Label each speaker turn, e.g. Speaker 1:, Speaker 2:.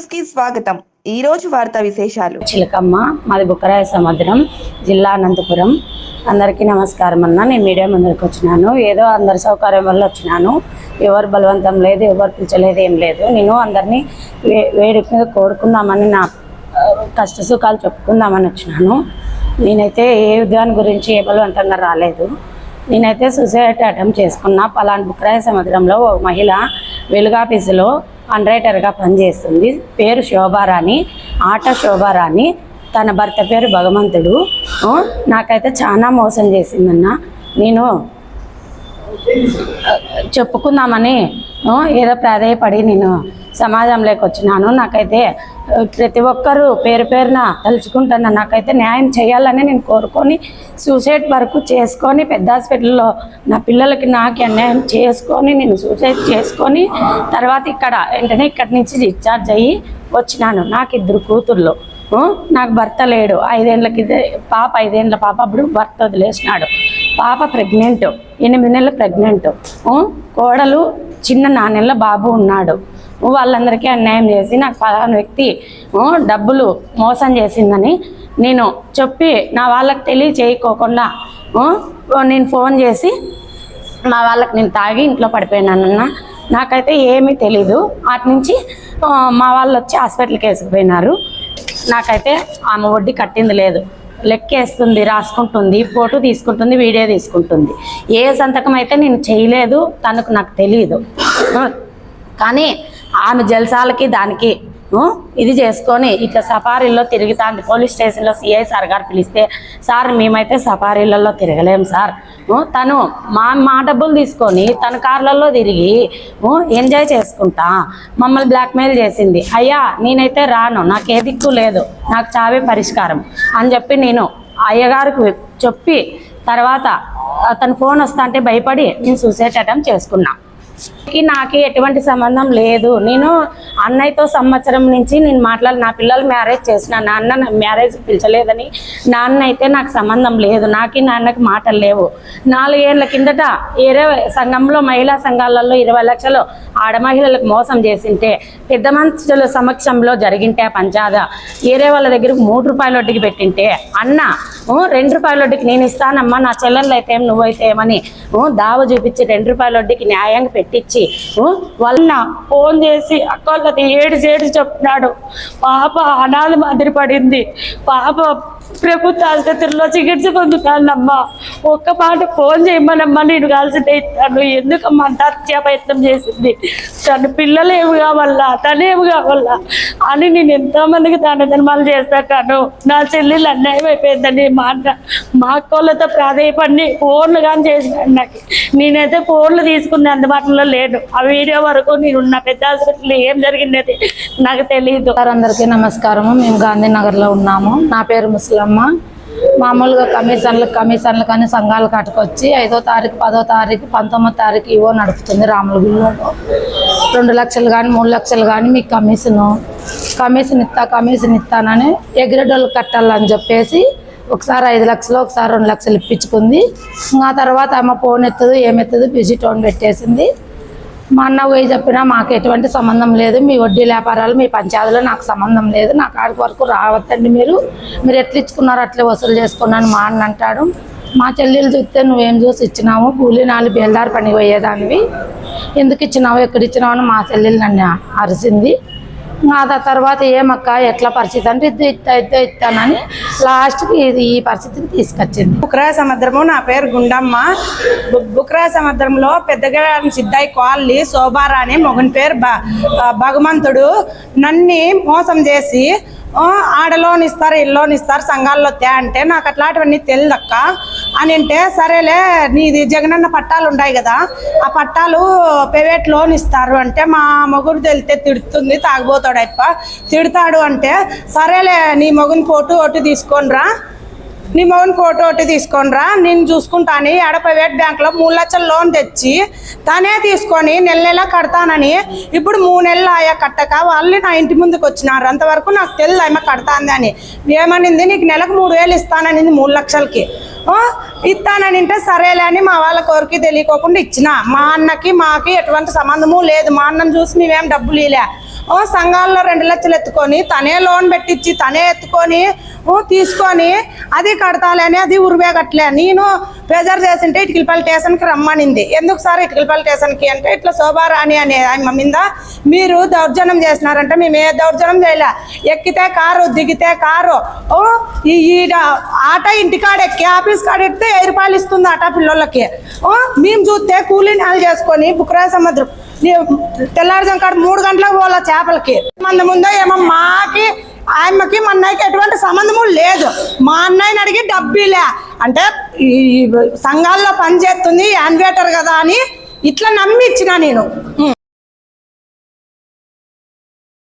Speaker 1: న్యూస్కి స్వాగతం. ఈ రోజు వార్తా విశేషాలు.
Speaker 2: చిలకమ్మ మాది బుక్కరాయ సముద్రం జిల్లా అనంతపురం. అందరికీ నమస్కారం అన్న. నేను మీడియా ముందరికి వచ్చినాను. ఏదో అందరి సౌకర్యం వల్ల వచ్చినాను. ఎవరు బలవంతం లేదు ఎవరు పిలిచలేదు ఏం లేదు. నేను అందరినీ వే వేడుక మీద కోరుకుందామని నా కష్ట సుఖాలు చెప్పుకుందామని వచ్చినాను. నేనైతే ఏ దాని గురించి ఏ బలవంతంగా రాలేదు. నేనైతే సూసైడ్ అటెంప్ట్ చేసుకున్న పలానా బుక్రాయ సముద్రంలో ఒక మహిళ వెలుగాఫీసులో అండరైటర్గా పనిచేస్తుంది. పేరు శోభారాణి ఆట శోభారాణి తన భర్త పేరు భగవంతుడు. నాకైతే చాలా మోసం చేసిందన్న. నేను చెప్పుకుందామని ఏదో ప్రాధాయపడి నేను సమాజంలోకి వచ్చినాను. నాకైతే ప్రతి ఒక్కరూ పేరు పేరున తలుచుకుంటున్నా. నాకైతే న్యాయం చేయాలని నేను కోరుకొని సూసైడ్ వరకు చేసుకొని పెద్ద హాస్పిటల్లో నా పిల్లలకి నాకు అన్యాయం చేసుకొని నేను సూసైడ్ చేసుకొని తర్వాత ఇక్కడ వెంటనే ఇక్కడి నుంచి డిశ్చార్జ్ అయ్యి వచ్చినాను. నాకు ఇద్దరు కూతుర్లు. నాకు భర్త లేడు. ఐదేళ్ళకి పాప ఐదేళ్ళ పాప అప్పుడు భర్త వదిలేసినాడు. పాప ప్రెగ్నెంట్ ఎనిమిది నెలలు ప్రెగ్నెంట్ కోడలు చిన్న నాన్నెళ్ళ బాబు ఉన్నాడు. వాళ్ళందరికీ అన్యాయం చేసి నాకు పలానా వ్యక్తి డబ్బులు మోసం చేసిందని నేను చెప్పి నా వాళ్ళకి తెలియచేయకోకుండా నేను ఫోన్ చేసి మా వాళ్ళకి నేను తాగి ఇంట్లో పడిపోయినానన్న. నాకైతే ఏమీ తెలీదు. అటు నుంచి మా వాళ్ళు వచ్చి హాస్పిటల్కి వేసుకుపోయినారు. నాకైతే ఆమె వడ్డీ కట్టింది లేదు. లెక్కేస్తుంది రాసుకుంటుంది ఫోటో తీసుకుంటుంది వీడియో తీసుకుంటుంది. ఏ సంతకం అయితే నేను చేయలేదు తనకు నాకు తెలియదు కానీ ఆమె జల్సాలకి దానికి ఇది చేసుకొని ఇట్లా సఫారీల్లో తిరుగుతాంది. పోలీస్ స్టేషన్లో సిఐ సార్ గారు పిలిస్తే సార్ మేమైతే సఫారీలలో తిరగలేం సార్. తను మా మా డబ్బులు తీసుకొని తన కార్లలో తిరిగి ఎంజాయ్ చేసుకుంటా. మమ్మల్ని బ్లాక్మెయిల్ చేసింది. అయ్యా నేనైతే రాను. నాకు ఏ దిక్కు లేదు. నాకు చావే పరిష్కారం. అని చెప్పి నేను అయ్యగారికి చెప్పి తర్వాత తన ఫోన్ వస్తా అంటే భయపడి నేను సూసైడ్ అటెంప్ట్ చేసుకున్నాను నాకు ఎటువంటి సంబంధం లేదు. నేను అన్నయ్యతో సంవత్సరం నుంచి నేను మాట్లాడి నా పిల్లలు మ్యారేజ్ చేసిన నాన్న నా మ్యారేజ్ పిలిచలేదని నాన్న అయితే నాకు సంబంధం లేదు. నాకు నాన్నకి మాటలు లేవు. నాలుగేళ్ళ కిందట ఏరే సంఘంలో మహిళా సంఘాలలో ఇరవై లక్షలు ఆడ మహిళలకు మోసం చేసింటే పెద్ద మనుషుల సమక్షంలో జరిగింటే పంచాద. ఏరే వాళ్ళ దగ్గరకు మూడు రూపాయల వడ్డీకి పెట్టింటే అన్న రెండు రూపాయల వడ్డీకి నేను ఇస్తానమ్మా నా చెల్లెళ్ళు అయితే ఏం నువ్వైతే ఏమని? దావ చూపించి రెండు రూపాయల వడ్డీకి న్యాయంగా పెట్టించి వలన ఫోన్ చేసి అక్కలది ఏడు ఏడు చెప్తున్నాడు. పాప అనాథ మాదిరి పడింది. పాప ప్రభుత్వ ఆసుపత్రిలో చికిత్స పొందుతానమ్మా. ఒక్క మాట ఫోన్ చేయమనమ్మా. నేను కలిసి ఇస్తాను ఎందుకమ్మా అంత హత్యా ప్రయత్నం చేసింది? తన పిల్లలు ఏమి కావాలా? తనేమి కావాలా? అని నేను ఎంతోమందికి దాన ధర్మాలు చేస్తాను నా చెల్లెలు అన్యాయం అయిపోయిందని మా మా అక్కలతో ప్రాధాయపడి ఫోన్లు కానీ చేసినాడు నాకు. నేనైతే ఫోన్లు తీసుకునే అందుబాటులో లేను. ఆ వీడియో వరకు నేను ఉన్న పెద్ద హాస్పిటల్ ఏం జరిగినది నాకు తెలియదు
Speaker 3: అందరికీ నమస్కారము. మేము గాంధీనగర్లో ఉన్నాము. నా పేరు వాళ్ళమ్మ మామూలుగా కమిషన్లు కమిషన్లు కానీ సంఘాలు కట్టుకొచ్చి ఐదో తారీఖు పదో తారీఖు పంతొమ్మిదో తారీఖు ఇవో నడుపుతుంది రాములగుడిలో. రెండు లక్షలు కానీ మూడు లక్షలు కానీ మీకు కమిషను కమిషన్ ఇస్తా కమిషన్ ఇస్తానని ఎగ్రెడోళ్ళు కట్టాలని చెప్పేసి ఒకసారి ఐదు లక్షలు ఒకసారి రెండు లక్షలు ఇప్పించుకుంది. ఇంకా ఆ తర్వాత ఆమె ఫోన్ ఎత్తదు ఏమెత్తదు బిజీ టోన్ పెట్టేసింది. మా అన్న పోయి చెప్పినా మాకు ఎటువంటి సంబంధం లేదు. మీ వడ్డీ వ్యాపారాలు మీ పంచాయతీలో నాకు సంబంధం లేదు. నా కాడికి వరకు రావద్దండి మీరు. మీరు ఎట్లా ఇచ్చుకున్నారు అట్లే వసూలు చేసుకున్నాను మా అన్న అంటాడు. మా చెల్లెలు చూస్తే నువ్వేం చూసి ఇచ్చినావు? కూలీ నాలుగు బేల్దారు పని పోయేదానివి. ఎందుకు ఇచ్చినావు? ఎక్కడ ఇచ్చినావు? అని మా చెల్లెలు నన్ను అరిసింది ఆ తర్వాత ఏమక్క ఎట్లా పరిస్థితి అంటే ఇది ఇస్తా ఇద్దా ఇస్తానని లాస్ట్కి ఇది ఈ పరిస్థితిని తీసుకొచ్చింది.
Speaker 4: బుక్రా సముద్రము నా పేరు గుండమ్మ. బుక్రా సముద్రంలో పెద్దగా సిద్ధాయి కాలనీ శోభారాణి మొగని పేరు భగవంతుడు నన్ని మోసం చేసి ఆ, ఆడ లోన్ ఇస్తారు ఇల్లు లోన్ ఇస్తారు సంఘాల్లో తే అంటే నాకు అట్లాంటివన్నీ తెలియదక్క అని అంటే సరేలే నీది జగనన్న పట్టాలు ఉన్నాయి కదా ఆ పట్టాలు ప్రైవేట్ లోన్ ఇస్తారు. అంటే మా మొగుడు తెలితే తిడుతుంది తాగిపోతాడు అప్ప తిడతాడు అంటే సరేలే నీ మొగుని పోటు ఒట్టు తీసుకొని రా నీ మౌన్ ఫోటో ఒకటి తీసుకోనరా నేను చూసుకుంటాను. ఆడ ప్రైవేట్ బ్యాంక్లో మూడు లక్షల లోన్ తెచ్చి తనే తీసుకొని నెల నెల కడతానని ఇప్పుడు మూడు నెలలు ఆయా కట్టక వాళ్ళు నా ఇంటి ముందుకు వచ్చినారు. అంతవరకు నాకు తెలియదు ఆమె కడతాంది అని. ఏమనింది? నీకు నెలకు మూడు వేలు ఇస్తాననింది మూడు లక్షలకి. ఆ, ఇస్తానని అంటే సరేలే అని మా వాళ్ళ కోరికి తెలియకోకుండా ఇచ్చిన. మా అన్నకి మాకి ఎటువంటి సంబంధము లేదు. మా అన్నను చూసి మేమేం డబ్బులు ఇలే ఓ సంఘాల్లో రెండు లక్షలు ఎత్తుకొని తనే లోన్ పెట్టించి తనే ఎత్తుకొని ఓ తీసుకొని అది కడతాలే అని అది ఉరివేగట్లే నేను ప్రెజర్ చేసింటే ఇటుకలపల్లి స్టేషన్కి రమ్మనింది. ఎందుకు సార్ ఇటుకలపల్లి స్టేషన్కి అంటే ఇట్లా శోభారాణి అనే ఆమె మీద మీరు దౌర్జన్యం చేసినారంటే మేము ఏ దౌర్జన్యం చేయలే. ఎక్కితే కారు దిగితే కారు. ఓ ఈ ఈడ ఆట ఇంటికాడ ఎక్కి ఆఫీస్ కాడ ఎక్కితే వెయ్యి రూపాయలు ఇస్తుంది ఆట పిల్లలకి ఓ మేము చూస్తే కూలీ నాలు చేసుకొని బుక్రాయ సముద్రం తెల్లారుజం కాడ మూడు గంటలకు పోవాల చేపలకి? మంది ముందో ఏమో మాకి ఆయమ్మకి మా అన్నయ్యకి ఎటువంటి సంబంధము లేదు. మా అన్నయ్యని అడిగి డబ్బీలే. అంటే ఈ సంఘాల్లో పనిచేస్తుంది యాన్వేటర్ కదా అని ఇట్లా నమ్మి ఇచ్చిన నేను.